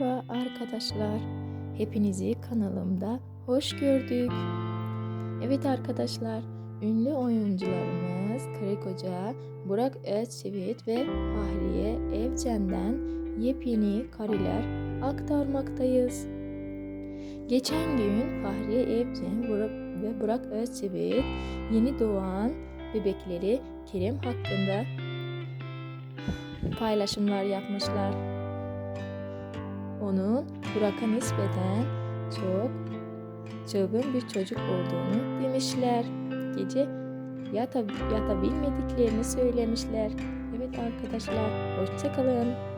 Merhaba arkadaşlar. Hepinizi kanalımda hoş gördük. Evet arkadaşlar, ünlü oyuncularımız Karı Koca, Burak Özçivit ve Fahriye Evcen'den yepyeni kareler aktarmaktayız. Geçen gün Fahriye Evcen ve Burak Özçivit yeni doğan bebekleri Kerem hakkında paylaşımlar yapmışlar onun Burak'a nispeten çok çılgın bir çocuk olduğunu demişler. Gece yata, yatabilmediklerini söylemişler. Evet arkadaşlar, hoşçakalın.